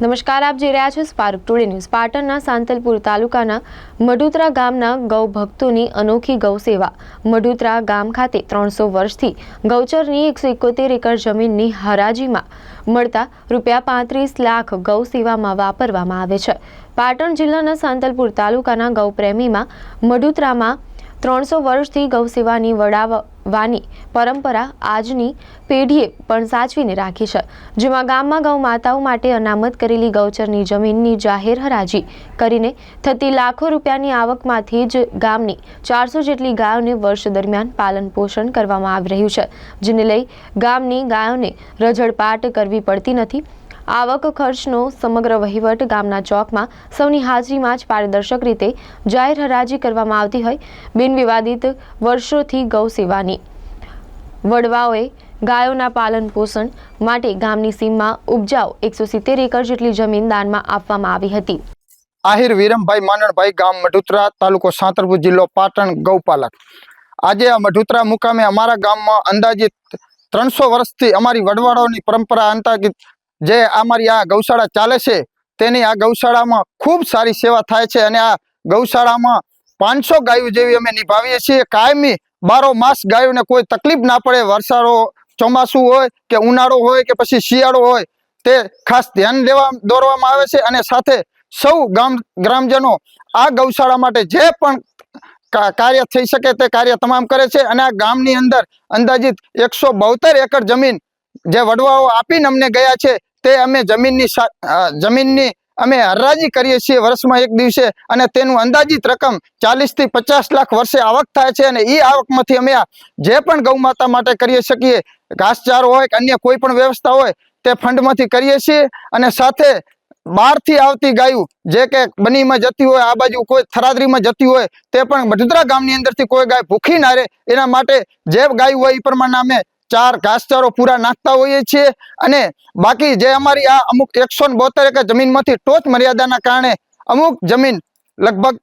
નમસ્કાર, આપ જોઈ રહ્યા છો સ્પાર્ક ટુડે ન્યૂઝ પાટણના સાંતલપુર તાલુકાના મઢુતરા ગામના ગૌ ભક્તોની અનોખી ગૌ સેવા. મઢુતરા ગામ ખાતે ત્રણસો વર્ષથી ગૌચરની એકસો એકોતેર એકર જમીનની હરાજીમાં મળતા રૂપિયા પાંત્રીસ લાખ ગૌ સેવામાં વાપરવામાં આવે છે. પાટણ જિલ્લાના સાંતલપુર તાલુકાના ગૌપ્રેમીમાં મઢુતરામાં ત્રણસો વર્ષથી ગૌસેવાની વડાવવાની પરંપરા આજની પેઢીએ પણ સાચવીને રાખી છે. જેમાં ગામમાં ગૌ માતાઓ માટે અનામત કરેલી ગૌચરની જમીનની જાહેર હરાજી કરીને થતી લાખો રૂપિયાની આવકમાંથી જ ગામની ચારસો જેટલી ગાયોને વર્ષ દરમિયાન પાલન પોષણ કરવામાં આવી રહ્યું છે, જેને લઈ ગામની ગાયોને રઝળપાટ કરવી પડતી નથી. આવક ખર્ચનો સમગ્ર વહીવટ ગામના ચોકમાં સૌની હાજરીમાં જ પારદર્શક રીતે જાહેર હરાજી કરવામાં આવતી હોય બિનવિવાદિત વર્ષોથી ગૌ સેવાની. વડવાઓએ ગાયોના પાલન પોષણ માટે ગામની સીમમાં ઉપજાઉ એકસો સિત્તેર એકર જેટલી જમીન દાનમાં આપવામાં આવી હતી. આહિર વિરમભાઈ માનણભાઈ ગામ મઢુતરા તાલુકો સાંતરપુર જિલ્લો પાટણ ગૌપાલક. આજે આ મઢુતરા મુકામે અમારા ગામમાં અંદાજિત ત્રણસો વર્ષથી અમારી વડવાડોની પરંપરા અંતર્ગત જે અમારી આ ગૌશાળા ચાલે છે, તેની આ ગૌશાળામાં ખૂબ સારી સેવા થાય છે અને આ ગૌશાળામાં પાંચસો ગાયો જેવી અમે નિભાવીએ છીએ. કાયમી બારો માસ ગાયોને કોઈ તકલીફ ના પડે, વરસાદો ચોમાસું હોય કે ઉનાળો હોય કે પછી શિયાળો હોય, તે ખાસ ધ્યાન લેવા દોરવામાં આવે છે અને સાથે સૌ ગામ ગ્રામજનો આ ગૌશાળા માટે જે પણ કાર્ય થઈ શકે તે કાર્ય તમામ કરે છે અને આ ગામની અંદર અંદાજિત એકસો એકર જમીન જે વડવાઓ આપીને અમને ગયા છે તે અમે જમીનની જમીનની અમે હરાજી કરીએ છીએ વર્ષમાં એક દિવસે અને તેનું અંદાજિત રકમ ચાલીસથી પચાસ લાખ વર્ષે આવક થાય છે અને એ આવકમાંથી અમે જે પણ ગૌ માતા માટે કરી શકીએ, ઘાસચારો હોય કે અન્ય કોઈ પણ વ્યવસ્થા હોય, તે ફંડમાંથી કરીએ છીએ અને સાથે બહારથી આવતી ગાયું, જે કે બનીમાં જતી હોય, આ બાજુ કોઈ થરાદરીમાં જતી હોય, તે પણ વડોદરા ગામની અંદરથી કોઈ ગાય ભૂખી ના રહે, એના માટે જે ગાયું હોય એ પ્રમાણે અમે ચાર ઘાસચારો પૂરા નાખતા હોઈએ છીએ અને બાકી જે અમારી આ અમુક એકસો બોતેર એકર જમીનમાંથી ટોચ મર્યાદાના કારણે અમુક જમીન લગભગ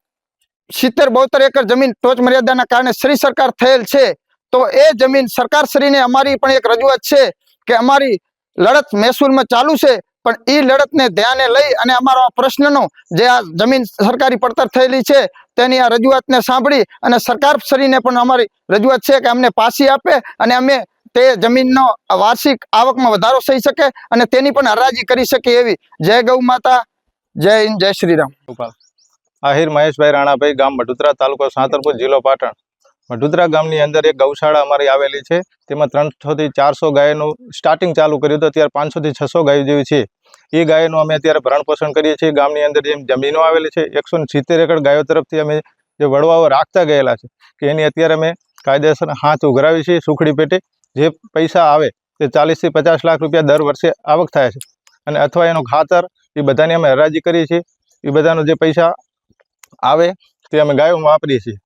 સિત્તેર, બોતેર એકર જમીન ટોચ મર્યાદાના કારણે શ્રી સરકાર થયેલ છે, તો એ જમીન સરકાર શ્રીને અમારી પણ એક રજૂઆત છે કે અમારી લડત મહેસૂલમાં ચાલુ છે, પણ એ લડતને ધ્યાને લઈ અને અમારો પ્રશ્નનો જે આ જમીન સરકારી પડતર થયેલી છે, તેની આ રજૂઆતને સાંભળી અને સરકાર શ્રીને પણ અમારી રજૂઆત છે કે અમને પાછી આપે અને અમે તે જમીનનો વાર્ષિક આવકમાં વધારો થઈ શકે અને તેની પણ હરાજી કરી શકે એવી. જય ગૌ માતા, જય હિન્દ, જય શ્રી રામ આહિર મહેશભાઈ રાણાભાઈ ગામ મઢુતરા તાલુકો સાંતરપુર જિલ્લો પાટણ. મઢુતરા ગામની અંદર એક ગૌશાળા અમારી આવેલી છે. તેમાં ત્રણસોથી ચારસો ગાયનું સ્ટાર્ટિંગ ચાલુ કર્યું હતું. અત્યારે પાંચસોથી છસો ગાયો જેવી છે. એ ગાયનું અમે અત્યારે ભરણ પોષણ કરીએ છીએ. ગામની અંદર જેમ જમીનો આવેલી છે, એકસો સિત્તેર એકર ગાયો તરફથી અમે જે વડવાઓ રાખતા ગયેલા છે, કે એની અત્યારે અમે કાયદેસર હાથ ઉઘરાવી છીએ સુખડી પેટે. જે પૈસા આવે તે ચાલીસથી પચાસ લાખ રૂપિયા દર વર્ષે આવક થાય છે. અને અથવા એનું ખાતર એ બધાની અમે હરાજી કરીએ છીએ. એ બધાનો જે પૈસા આવે તે અમે ગાયોમાં વાપરીએ છીએ.